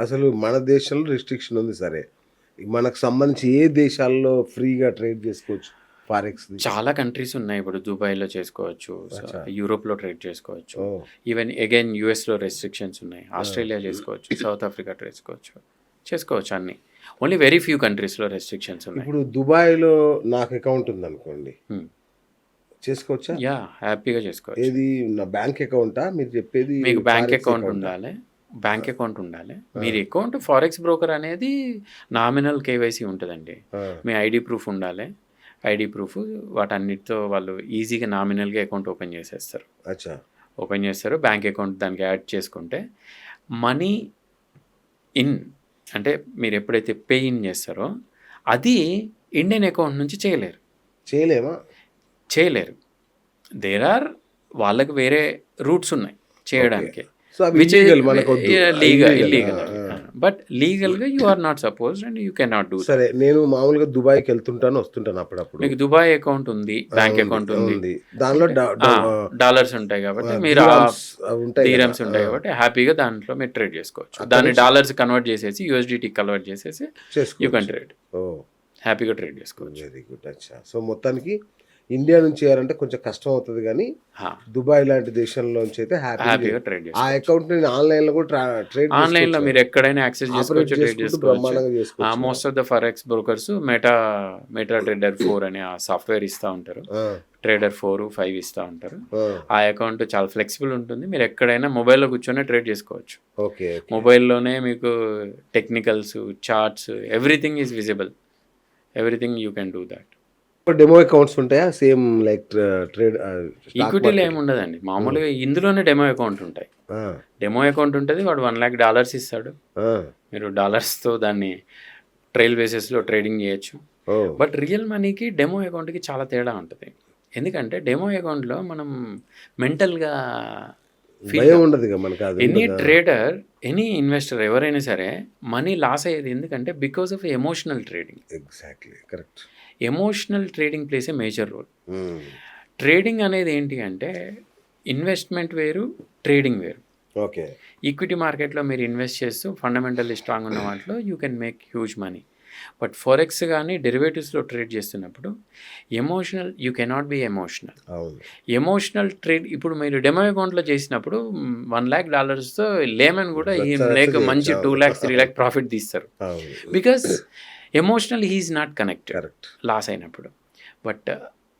అసలు మన దేశంలో రిస్ట్రిక్షన్ ఉంది సరే. మనకు సంబంధించి ఏ దేశాల్లో ఫ్రీగా ట్రేడ్ చేసుకోవచ్చు? ఫారెక్స్ చాలా కంట్రీస్ ఉన్నాయి. ఇప్పుడు దుబాయ్లో చేసుకోవచ్చు. యూరోప్లో ట్రేడ్ చేసుకోవచ్చు. ఈవెన్ అగైన్ యూఎస్లో రెస్ట్రిక్షన్స్ ఉన్నాయి. ఆస్ట్రేలియా చేసుకోవచ్చు సౌత్ ఆఫ్రికా చేసుకోవచ్చు. చేసుకోవచ్చు అన్ని. ఓన్లీ వెరీ ఫ్యూ కంట్రీస్లో రెస్ట్రిక్షన్స్ ఉన్నాయి. ఇప్పుడు దుబాయ్లో నాకు అకౌంట్ ఉంది అనుకోండి. చేసుకోవచ్చా? యా హ్యాపీగా చేసుకోవచ్చు. ఏది? నా బ్యాంక్ అకౌంటా మీరు చెప్పేది మీకు బ్యాంక్ అకౌంట్? ఉండాలి. బ్యాంక్ అకౌంట్ ఉండాలి. మీరు అకౌంట్ ఫారెక్స్ బ్రోకర్ అనేది నామినల్ కేవైసీ ఉంటుందండి. మీ ఐడి ప్రూఫ్ ఉండాలి. ఐడి ప్రూఫ్ వాటన్నిటితో వాళ్ళు ఈజీగా నామినల్గా అకౌంట్ ఓపెన్ చేసేస్తారు. అచ్చా. ఓపెన్ చేస్తారు. బ్యాంక్ అకౌంట్ దానికి యాడ్ చేసుకుంటే మనీ ఇన్ అంటే మీరు ఎప్పుడైతే పే ఇన్ చేస్తారో అది ఇండియన్ అకౌంట్ నుంచి చేయలేరు. చేయలేమా? చేయలేరు. దేర్ ఆర్ వాళ్ళకి వేరే రూట్స్ ఉన్నాయి చేయడానికి. వద్దు. Legal illegal. బట్ లీగల్గా you are not suppose and you can not do సరే నేను మామూలుగా దుబాయ్కి వెళ్తుంటాను వస్తుంటాను అప్పుడప్పుడు. మీకు దుబాయ్ అకౌంట్ ఉంది బ్యాంక్ అకౌంట్ ఉంది. దానిలో డాలర్స్ ఉంటాయి కాబట్టి ఆ, మీరు. ధీరమ్స్ ఉంటాయి కాబట్టి హ్యాపీగా దాంట్లో మీరు ట్రేడ్ చేసుకోవచ్చు. దాన్ని డాలర్స్ కన్వర్ట్ చేసేసి యూఎస్డిటీ కన్వర్ట్ చేసేసి యూ కెన్ ట్రేడ్ హ్యాపీగా ట్రేడ్ చేసుకోవచ్చు. వెరీ గుడ్ అచ్చా. సో మొత్తానికి ఇండియా నుంచి చేయాలంటే కొంచెం కష్టం అవుతుంది కానీ దుబాయ్ లాంటి దేశంలోంచి అయితే హ్యాపీ హ్యాపీగా ట్రేడ్ ఆ అకౌంట్ నేను ఆన్లైన్లో కూడా ట్రా- ట్రేడ్ ఆన్లైన్లో మీరు ఎక్కడైనా యాక్సెస్ చేసుకోవచ్చు ట్రేడ్ చేసుకోవచ్చు. Most of the forex brokers meta meta trader four అనే ఆ సాఫ్ట్వేర్ ఇస్తూ ఉంటారు. ట్రేడర్ ఫోర్ ఫైవ్ ఇస్తూ ఉంటారు. ఆ, ఆ అకౌంట్ చాలా ఫ్లెక్సిబుల్ ఉంటుంది. మీరు ఎక్కడైనా మొబైల్లో కూర్చొని ట్రేడ్ చేసుకోవచ్చు. ఓకే మొబైల్లోనే మీకు technicals charts everything is visible everything you can do that demo accounts ఉంటాయా? సేమ్ లైక్ ట్రేడ్ ఈక్విటీలో ఏమి ఉండదండి మామూలుగా ఇందులోనే డెమో అకౌంట్ ఉంటాయి. డెమో అకౌంట్ ఉంటుంది వాడు వన్ ల్యాక్ డాలర్స్ ఇస్తాడు. మీరు డాలర్స్తో దాన్ని ట్రైల్ బేసిస్లో ట్రేడింగ్ చేయొచ్చు. బట్ రియల్ మనీకి డెమో అకౌంట్కి చాలా తేడా ఉంటుంది. ఎందుకంటే డెమో అకౌంట్లో మనం మెంటల్గా ఉండదు? ఎనీ? ట్రేడర్ ఎనీ ఇన్వెస్టర్ ఎవరైనా సరే మనీ లాస్ అయ్యేది ఎందుకంటే because of emotional trading exactly correct emotional trading place a major role. Trading అనేది ఏంటి అంటే ఇన్వెస్ట్మెంట్ వేరు ట్రేడింగ్ వేరు. ఓకే. ఈక్విటీ మార్కెట్లో మీరు ఇన్వెస్ట్ చేస్తూ ఫండమెంటల్లీ స్ట్రాంగ్ ఉన్న వాటిలో you can make huge money. But forex కానీ డెరివేటివ్స్లో ట్రేడ్ చేస్తున్నప్పుడు emotional you cannot be emotional. Emotional trade ఇప్పుడు మీరు డెమో అకౌంట్లో చేసినప్పుడు వన్ ల్యాక్ డాలర్స్తో లేమన్ కూడా ఈ లేక మంచి. Two lakhs three lakh profit తీస్తారు. Because emotional he's not connected correct loss అయినప్పుడు. బట్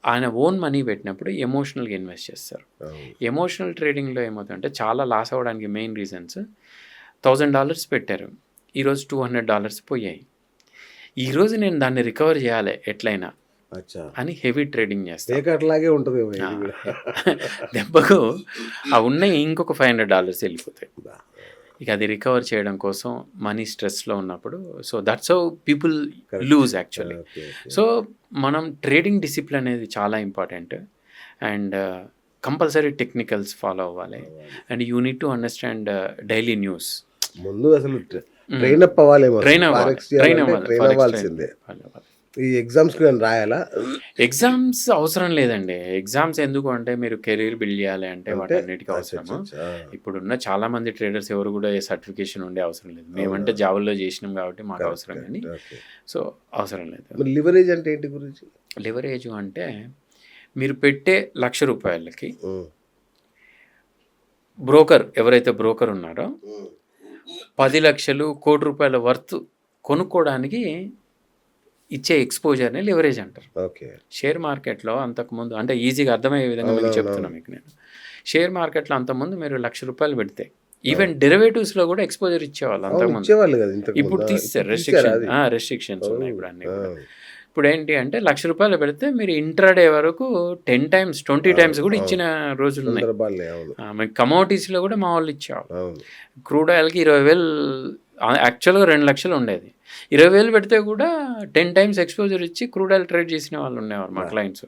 ఆయన ఓన్ మనీ పెట్టినప్పుడు ఎమోషనల్గా ఇన్వెస్ట్ చేస్తారు. ఎమోషనల్ ట్రేడింగ్లో ఏమవుతుందంటే చాలా లాస్ అవ్వడానికి మెయిన్ రీజన్స్ థౌజండ్ డాలర్స్ పెట్టారు. ఈరోజు టూ హండ్రెడ్ డాలర్స్ పోయాయి. ఈరోజు నేను దాన్ని రికవర్ చేయాలి ఎట్లయినా అని హెవీ ట్రేడింగ్ చేస్తాను ఏకట్లాగే ఉంటుంది. దెబ్బకు ఆ ఉన్నాయి ఇంకొక ఫైవ్ హండ్రెడ్ డాలర్స్ వెళ్ళిపోతాయి. ఇక అది రికవర్ చేయడం కోసం మనీ స్ట్రెస్లో ఉన్నప్పుడు so that's how people lose actually. So మనం ట్రేడింగ్ డిసిప్లిన్ అనేది చాలా important. And compulsory technicals follow అవ్వాలి. And you need to understand daily news. ముందు అసలు ట్రైన్ అప్ అవ్వాలేమో ట్రైన్ అవ్వాలి. ట్రైన్ అవ్వాలి. ఈ ఎగ్జామ్స్కి నేను రాయాలా? ఎగ్జామ్స్ అవసరం లేదండి. ఎగ్జామ్స్ ఎందుకు అంటే మీరు కెరీర్ బిల్డ్ చేయాలి అంటే వాటన్నిటికీ అవసరము. ఇప్పుడున్న చాలా మంది ట్రేడర్స్ ఎవరు కూడా ఏ సర్టిఫికేషన్ ఉండే అవసరం లేదు. మేమంటే జాబుల్లో చేసినాం కాబట్టి మాకు అవసరం కానీ. సో అవసరం లేదు. లివరేజ్ అంటే ఏంటి గురించి లివరేజ్ అంటే మీరు పెట్టే లక్ష రూపాయలకి. బ్రోకర్ ఎవరైతే బ్రోకర్ ఉన్నారో పది లక్షలు కోటి రూపాయల వర్త్ కొనుక్కోవడానికి ఇచ్చే ఎక్స్పోజర్ని లివరేజ్ అంటారు. ఓకే. షేర్ మార్కెట్లో అంతకుముందు అంటే ఈజీగా అర్థమయ్యే విధంగా మీకు చెప్తున్నా మీకు నేను. షేర్ మార్కెట్లో అంతకుముందు మీరు లక్ష రూపాయలు పెడితే ఈవెన్ డెరివేటివ్స్లో కూడా ఎక్స్పోజర్ ఇచ్చేవాళ్ళు అంతకుముందు. ఇప్పుడు. తీస్తారు రెస్ట్రిక్షన్? రెస్ట్రిక్షన్స్ ఉన్నాయి ఇప్పుడు అన్ని. ఇప్పుడు ఏంటి అంటే లక్ష రూపాయలు పెడితే మీరు ఇంట్రాడే వరకు టెన్ టైమ్స్ ట్వంటీ టైమ్స్ కూడా ఇచ్చిన రోజులు ఉన్నాయి. కమోడిటీస్లో కూడా మా వాళ్ళు ఇచ్చేవాళ్ళు. క్రూడ్ ఆయిల్కి ఇరవై వేలు యాక్చువల్గా రెండు లక్షలు ఉండేది. ఇరవై వేలు పెడితే కూడా టెన్ టైమ్స్ ఎక్స్పోజర్ ఇచ్చి క్రూడ్ ఆయిల్ ట్రేడ్ చేసిన వాళ్ళు ఉండేవారు మా క్లయింట్స్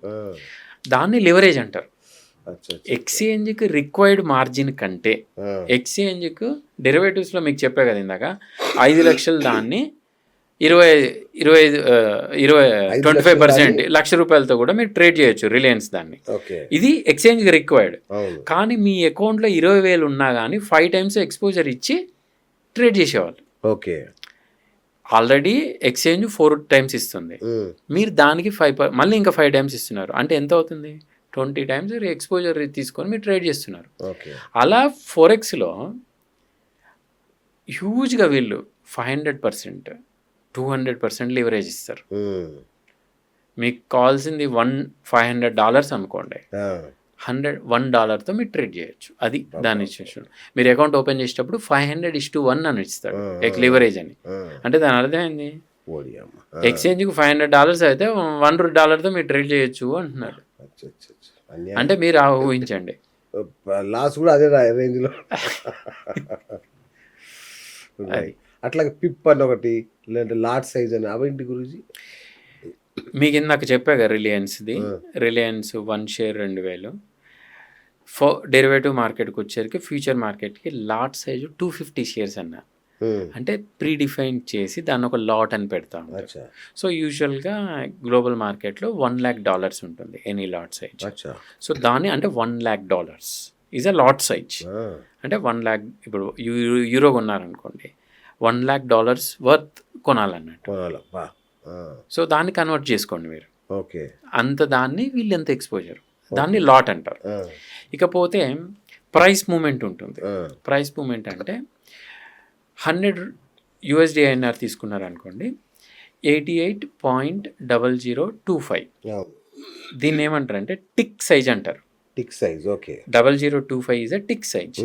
దాన్ని లివరేజ్ అంటారు. ఎక్స్చేంజ్కి రిక్వైర్డ్ మార్జిన్ కంటే ఎక్స్చేంజ్కు డెరివేటివ్స్లో మీకు చెప్పే కదా ఇందాక ఐదు లక్షలు దాన్ని ఇరవై ఇరవై ఐదు ఇరవై ట్వంటీ ఫైవ్ పర్సెంట్ లక్ష రూపాయలతో కూడా మీరు ట్రేడ్ చేయొచ్చు రిలయన్స్ దాన్ని. ఇది ఎక్స్చేంజ్కి రిక్వైర్డ్ కానీ మీ అకౌంట్లో ఇరవై వేలు ఉన్నా కానీ ఫైవ్ టైమ్స్ ఎక్స్పోజర్ ఇచ్చి ట్రేడ్ చేసేవాళ్ళు. Okay. Already exchange four times ఇస్తుంది. మీరు దానికి ఫైవ్ మళ్ళీ ఇంకా ఫైవ్ టైమ్స్ ఇస్తున్నారు. అంటే ఎంత అవుతుంది? ట్వంటీ టైమ్స్ ఎక్స్పోజర్ తీసుకొని మీరు ట్రేడ్ చేస్తున్నారు. ఓకే. అలా ఫోరెక్స్లో హ్యూజ్గా వీళ్ళు five hundred percent two hundred percent leverage ఇస్తారు. మీకు కావాల్సింది వన్ ఫైవ్ హండ్రెడ్ డాలర్స్ అనుకోండి. హండ్రెడ్ వన్ డాలర్తో మీరు ట్రేడ్ చేయొచ్చు. అది దాని ఇచ్చేసాడు మీరు అకౌంట్ ఓపెన్ చేసేటప్పుడు five hundred is to one అని ఇస్తాడు ఎక్ లివరేజ్ అని. అంటే దాని అర్థం ఏంది? ఎక్స్చేంజ్కి ఫైవ్ హండ్రెడ్ డాలర్స్ అయితే వన్ డాలర్తో మీరు ట్రేడ్ చేయొచ్చు అంటున్నాడు. అంటే మీరు ఆ ఊహించండి లాస్ కూడా అదే రేంజ్లో అది. అట్లాగే పిప్ అని ఒకటి లేదంటే లాట్ సైజ్ అని అవేంటి గురించి మీకు ఇందాక చెప్పాగా రిలయన్స్ది. రిలయన్స్ వన్ షేర్ రెండు వేలు. ఫో డెరివేటివ్ మార్కెట్కి వచ్చేసరికి ఫ్యూచర్ మార్కెట్కి lot size two fifty shares అన్న. అంటే ప్రీ డిఫైన్ చేసి దాన్ని ఒక లాట్ అని పెడతా సో యూజువల్గా గ్లోబల్ మార్కెట్లో వన్ ల్యాక్ డాలర్స్ ఉంటుంది ఎనీ లాట్ సైజ్ సో దాన్ని అంటే one lakh dollars is a lot size అంటే వన్ ల్యాక్ ఇప్పుడు యూరో కొన్నారనుకోండి వన్ ల్యాక్ డాలర్స్ వర్త్ కొనాలన్నట్టు. సో దాన్ని కన్వర్ట్ చేసుకోండి మీరు. ఓకే. అంత దాన్ని వీళ్ళు ఎంత ఎక్స్పోజర్ దాన్ని లాట్ అంటారు. ఇకపోతే ప్రైస్ మూమెంట్ ఉంటుంది. ప్రైస్ మూమెంట్ అంటే hundred USD INR తీసుకున్నారనుకోండి eighty eight point double zero two five. దీన్ని ఏమంటారంటే టిక్ సైజ్ అంటారు. Tick size okay. Double zero two five is a tick size.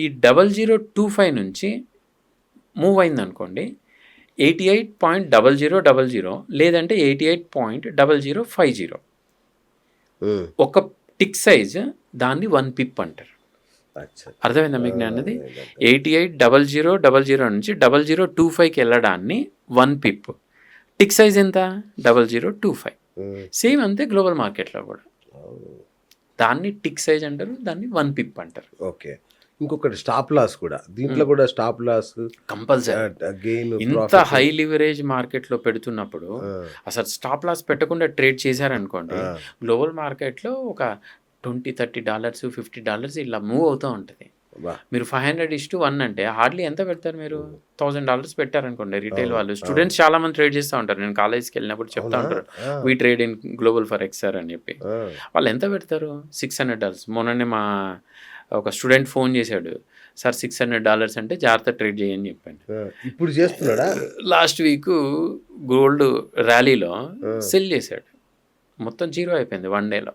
ఈ డబల్ జీరో టూ ఫైవ్ నుంచి move అయింది అనుకోండి eighty eight point double zero double zero లేదంటే eighty eight point double zero five zero. ఒక tick size దాన్ని one pip అంటారు. అర్థమైందా మీకు నేను అన్నది eighty eight double zero double zero నుంచి డబల్ జీరో టూ ఫైవ్కి వెళ్ళడాన్ని వన్ పిప్. టిక్ సైజ్ ఎంత? Double zero two five. Um, same అంతే గ్లోబల్ మార్కెట్లో కూడా. అవును. దాన్ని టిక్ సైజ్ అంటారు దాన్ని వన్ పిప్ అంటారు. ఓకే. ఇంకొకటి స్టాప్ లాస్ కూడా. దీంట్లో కూడా స్టాప్ లాస్ కంపల్సరీ గెయిన్ ఇంత హై లివరేజ్ మార్కెట్లో పెడుతున్నప్పుడు అసలు స్టాప్ లాస్ పెట్టకుండా ట్రేడ్ చేశారనుకోండి గ్లోబల్ మార్కెట్లో ఒక twenty thirty dollars fifty dollars ఇలా మూవ్ అవుతూ ఉంటుంది. మీరు five hundred is to one అంటే హార్డ్లీ ఎంత పెడతారు మీరు? థౌసండ్ డాలర్స్ పెట్టారనుకోండి రిటైల్ వాళ్ళు. స్టూడెంట్స్ చాలా మంది ట్రేడ్ చేస్తూ ఉంటారు. నేను కాలేజ్కి వెళ్ళినప్పుడు చెప్తా ఉంటారు we trade in global forex అని చెప్పి. వాళ్ళు ఎంత పెడతారు? సిక్స్ హండ్రెడ్ డాలర్స్ మొన్ననే మా ఒక స్టూడెంట్ ఫోన్ చేశాడు సార్ సిక్స్ హండ్రెడ్ డాలర్స్ అంటే జాగ్రత్త ట్రేడ్ చేయని చెప్పాను. ఇప్పుడు చేస్తున్నాడా? లాస్ట్ వీక్ గోల్డ్ ర్యాలీలో సెల్ చేశాడు. మొత్తం జీరో అయిపోయింది వన్ డేలో.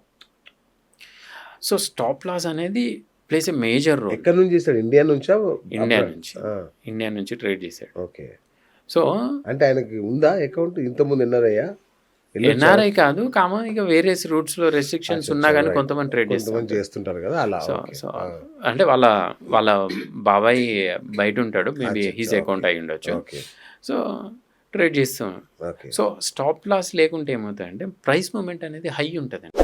సో స్టాప్ లాస్ అనేది ప్లేస్ ఏ మేజర్ రోల్. ఎక్కడి నుంచి చేస్తాడు ఇండియా నుంచా? ఇండియా? నుంచి. ఇండియా నుంచి ట్రేడ్ చేశాడు. ఓకే. సో అంటే ఆయనకి ఉందా అకౌంట్? ఇంతకుముందు ఎన్నారయ్యా ఎన్ఆర్ఐ కాదు కామన్ ఇక వేరే రూట్స్లో రెస్ట్రిక్షన్స్ ఉన్నా కానీ కొంతమంది ట్రేడ్ చేస్తుంటారు కదా అలా సో అంటే వాళ్ళ వాళ్ళ బాబాయ్ బయట ఉంటాడు మేబీ హీస్ అకౌంట్ అయి ఉండొచ్చు. సో ట్రేడ్ చేస్తాం సో స్టాప్ లాస్ లేకుంటే ఏమవుతాయంటే ప్రైస్ మూమెంట్ అనేది హై ఉంటుందండి.